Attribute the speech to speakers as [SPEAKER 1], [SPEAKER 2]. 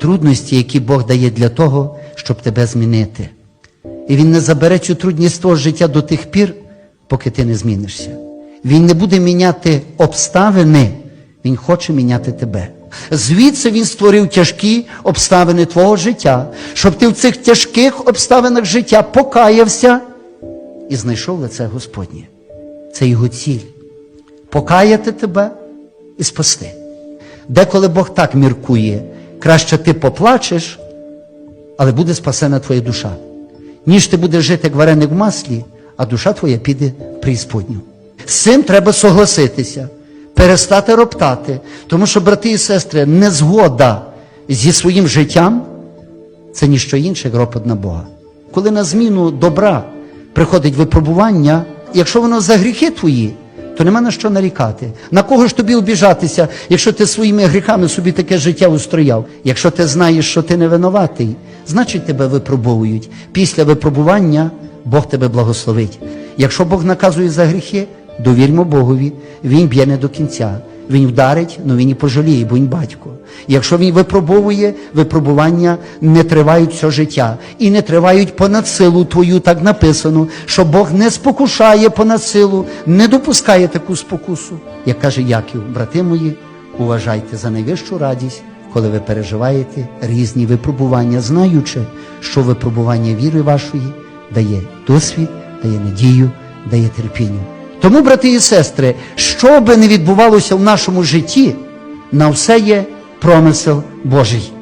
[SPEAKER 1] трудності, які Бог дає для того, щоб тебе змінити. І Він не забере цю трудність твого життя до тих пір, поки ти не змінишся. Він не буде міняти обставини, Він хоче міняти тебе. Звідси він створив тяжкі обставини твого життя, щоб ти в цих тяжких обставинах життя покаявся і знайшов лице Господнє. Це його ціль покаяти тебе і спасти. Деколи Бог так міркує, краще ти поплачеш, але буде спасена твоя душа. Ніж ти будеш жити як вареник в маслі, а душа твоя піде в преісподню. З цим треба согласитися, перестати роптати, тому що, брати і сестри, незгода зі своїм життям це ніщо інше, як ропот на Бога. Коли на зміну добра приходить випробування, якщо воно за гріхи твої, то нема на що нарікати. На кого ж тобі обіжатися, якщо ти своїми гріхами собі таке життя устрояв? Якщо ти знаєш, що ти не винуватий, значить тебе випробовують. Після випробування Бог тебе благословить. Якщо Бог наказує за гріхи, довірмо Богові, Він б'є не до кінця. Він вдарить, але він і пожаліє, бо батько. Якщо він випробовує, випробування не тривають все життя і не тривають понад силу твою, так написано, що Бог не спокушає понад силу, не допускає таку спокусу. Як каже Яків, брати мої, уважайте за найвищу радість, коли ви переживаєте різні випробування, знаючи, що випробування віри вашої дає досвід, дає надію, дає терпіння. Тому, брати і сестри, що би не відбувалося в нашому житті, на все є промисел Божий.